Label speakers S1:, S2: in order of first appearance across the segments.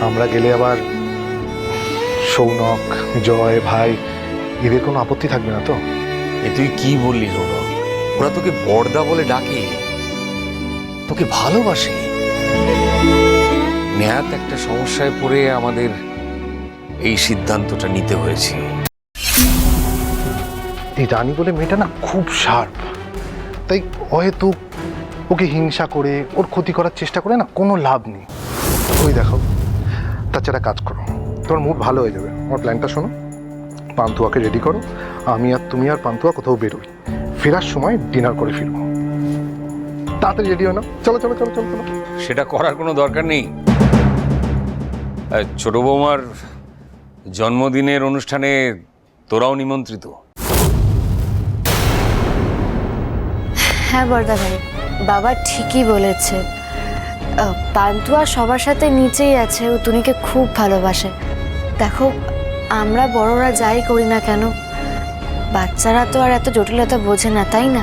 S1: আমরা গেলে আবার সৌনক জয় ভাই এদের কোনো আপত্তি থাকবে না তো?
S2: এ তুই কি বললি রৌনক ওরা তোকে বর্দা বলে ডাকে। তোকে ভালোবাসে। নেহাত একটা সমস্যায় পড়ে আমাদের এই সিদ্ধান্তটা নিতে হয়েছে।
S1: এই রানী বলে মেয়েটা না খুব শার্প। তাই হয়তো ওকে হিংসা করে ওর ক্ষতি করার চেষ্টা করে না কোনো লাভ নেই। ওই দেখো। তাছাড়া কাজ করো। তোমার মুড ভালো হয়ে যাবে। আমার প্ল্যানটা শোনো। পান্তুয়াকে রেডি করো। আমি আর তুমি আর পান্তুয়া কোথাও বেরোই। ফেরার সময় ডিনার করে ফিরবো তাড়াতাড়ি রেডি হয় না চলো চলো চলো চলো চলো।
S2: সেটা করার কোনো দরকার নেই। ছোট বৌমার জন্মদিনের অনুষ্ঠানে তোরাও নিমন্ত্রিত।
S3: হ্যাঁ বর্দা ভাই বাবা ঠিকই বলেছে। পান্তুয়া সবার সাথে নিচেই আছে, ও তুনিকে খুব ভালোবাসে। দেখো, আমরা বড়রা যাই করি না কেন? বাচ্চারা তো আর এত জটিলতা বোঝে না, তাই না?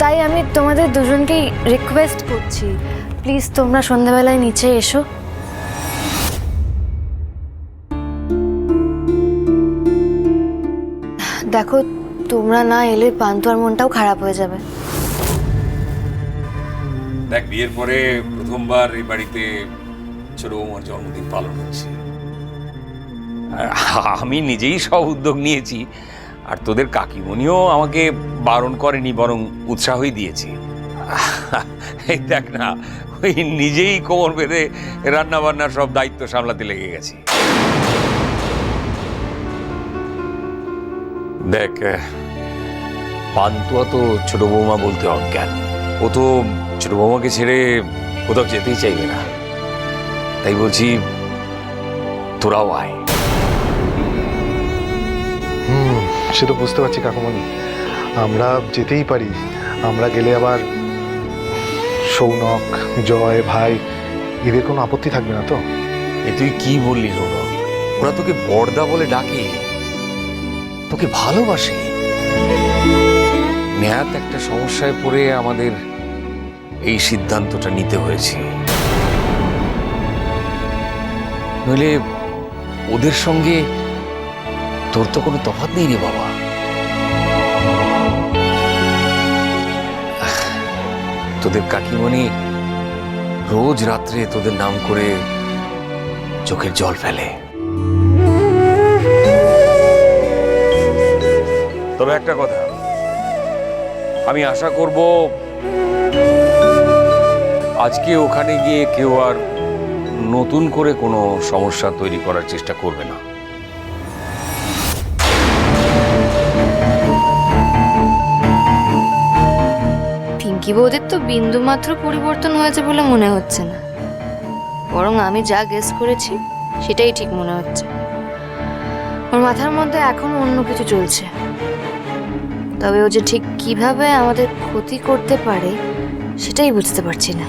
S3: তাই আমি তোমাদের দুজনকেই রিকোয়েস্ট করছি। প্লিজ তোমরা সন্ধ্যাবেলায় নিচে এসো। দেখো তোমরা না এলে পান্তুয়ার মনটাও খারাপ হয়ে যাবে।
S2: দেখ, বিয়ের পরে প্রথমবার এই বাড়িতে ছোট বৌমার জন্মদিন পালন হচ্ছে। আর আমি নিজেই সব উদ্যোগ নিয়েছি, আর তোদের কাকিমণিও আমাকে বারণ করেনি, বরং উৎসাহই দিয়েছি। এই দেখ না, ওই নিজেই কোমর বেঁধে রান্না বান্নার সব দায়িত্ব সামলাতে লেগে গেছি। দেখ পান্তুয়া তো ছোট বৌমা বলতে অজ্ঞান। ও তো ছোট বৌমাকে ছেড়ে কোথাও যেতেই চাইবে না। তাই বলছি তোরাও আয়।
S1: হুম সে তো বুঝতে পারছি কাকুমণি। আমরা যেতেই পারি। আমরা গেলে আবার সৌনক জয় ভাই এদের কোনো আপত্তি থাকবে না তো?
S2: এ তুই কি বললি রৌনক ওরা তোকে বর্দা বলে ডাকে। তোকে ভালোবাসে। নেহাত একটা সমস্যায় পড়ে আমাদের এই সিদ্ধান্তটা নিতে হয়েছে। নইলে ওদের সঙ্গে তোর তো কোনো তফাৎ নেই রে বাবা। তোদের কাকিমণি রোজ রাত্রে তোদের নাম করে চোখের জল ফেলে। তবে একটা কথা। আমি আশা করব আজকে ওখানে গিয়ে কেউ আর নতুন করে কোনো সমস্যা তৈরি করার চেষ্টা করবে না।
S3: পিঙ্কি বৌদির তো বিন্দু মাত্র পরিবর্তন হয়েছে বলে মনে হচ্ছে না। বরং আমি যা গেস করেছি, সেটাই ঠিক মনে হচ্ছে। ওর মাথার মধ্যে এখন অন্য কিছু চলছে। তবে ও যে ঠিক কীভাবে আমাদের ক্ষতি করতে পারে সেটাই বুঝতে পারছি না।